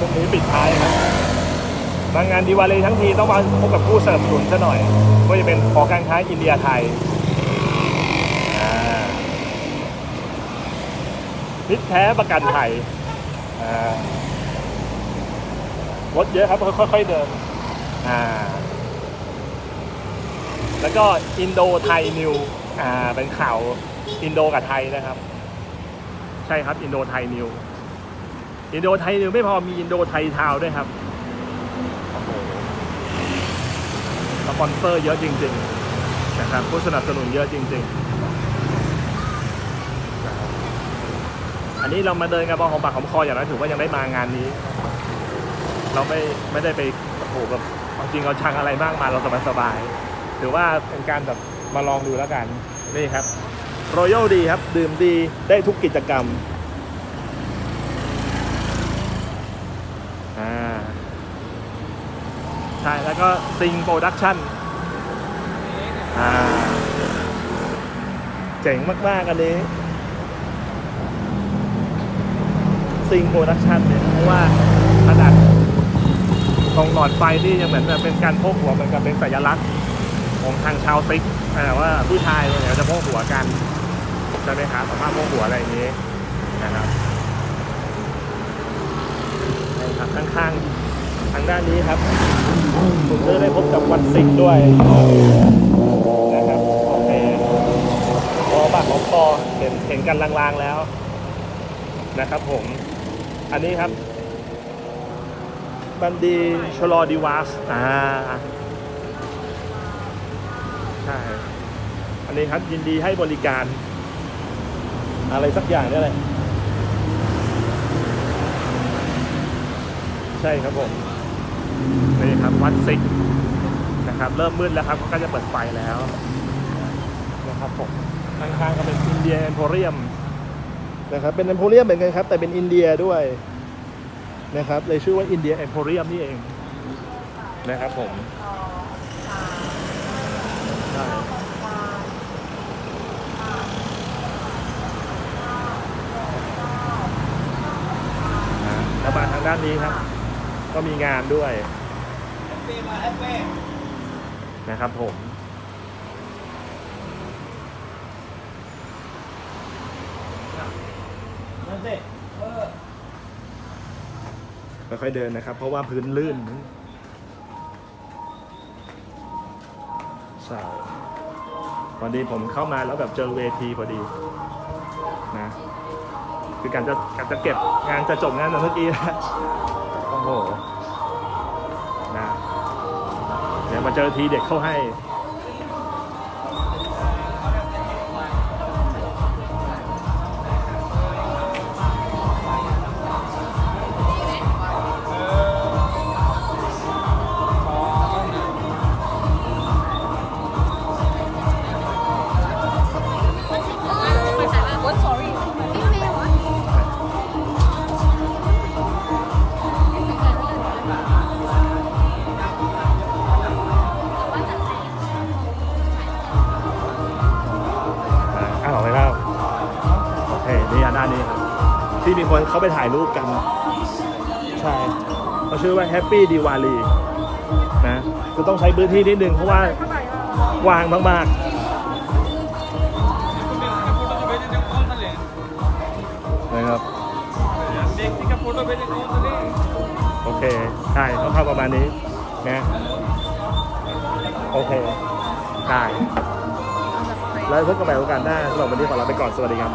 พรุ่งนี้ปิดท้ายครับมางานดีวาเลทั้งทีต้องมาพบกับผู้สนับสนุนซะหน่อย ก็จะเป็นหอการค้าอินเดียไทยอ่ามิตรแท้ประกันไทยรถเยอะครับค่อยๆเดินอ่า แล้วก็อินโดไทยนิวอ่าเป็นข่าวอินโดกับไทยนะครับ ใช่ครับอินโดไทยนิว อินโดไทยนิวไม่พอมีอินโดไทยทาวด้วยครับโอ้โหสปอนเซอร์เยอะจริง ๆ นะครับผู้สนับสนุนเยอะจริง ๆ อันนี้เรามาเดินกันบอหอมปากหอมคออย่างนั้นถือว่ายังได้มางานนี้ เราไม่ไม่ได้ไปโอ้โหแบบจริงเอาชังอะไรมากมาเราสบายๆถือว่าเป็นการแบบมาลองดูแล้วกันนี่ครับรอยัลดีครับ ดื่มดีได้ทุกกิจกรรม อ่า ใช่ แล้วก็ซิงโปรดักชั่นอ่าเจ๋งมากๆอันนี้ซิงโปรดักชั่นเนี่ยเพราะว่าขนาดตรงหลอดไฟนี่ยังเหมือนแบบเป็นการโพกหัวเหมือนกับเป็นสัญลักษณ์ของทางชาวซิกแต่ว่าผู้ชายเนี่ยจะโพกหัวกันใช่ไหมครับสามารถโพกหัวอะไรอย่างนี้นะครับใช่ครับข้างๆ ทางด้านนี้ครับคุณจะได้พบกับวันซิงด้วยนะครับโอเคพอปากของคอเห็นเห็นกันลางๆแล้วนะครับผม อันนี้ครับ บันดีชลอดีวาสอ่าใช่อันนี้ครับยินดีให้บริการ อะไรสักอย่างนี่แหละใช่ครับผม นี่ครับวัดซิกนะครับเริ่มมืดแล้วครับก็จะเปิดไฟแล้วนะครับผมข้างๆก็เป็นอินเดียเอ็มโพเรียมนะครับเป็นเอ็มโพเรียมเหมือนกันครับแต่เป็นอินเดียด้วยนะครับเลยชื่อว่าอินเดียเอ็มโพเรียมนี่เองนะครับผมใช่อ่าแล้วมาทางด้านนี้ครับ ก็มีงานด้วย นะครับผมค่อยๆเดินนะครับ เพราะว่าพื้นลื่นใช่พอดีผมเข้ามาแล้วแบบเจอเวทีพอดีนะคือการจะการจะเก็บงานจะจบงานเมื่อกี้นะโอ้โห มาเจอทีเด็กเข้าให้ ที่มีคนเขาไปถ่ายรูปกัน ใช่เขาชื่อว่า Happy Diwali นะคือต้องใช้พื้นที่นิดนึงเพราะว่ากว้างมากๆนะครับโอเคใช่ต้องเข้าประมาณนี้นะโอเคได้แล้วพบกันใหม่โอกาสหน้าสำหรับวันนี้ขอลาไปก่อนสวัสดีครับ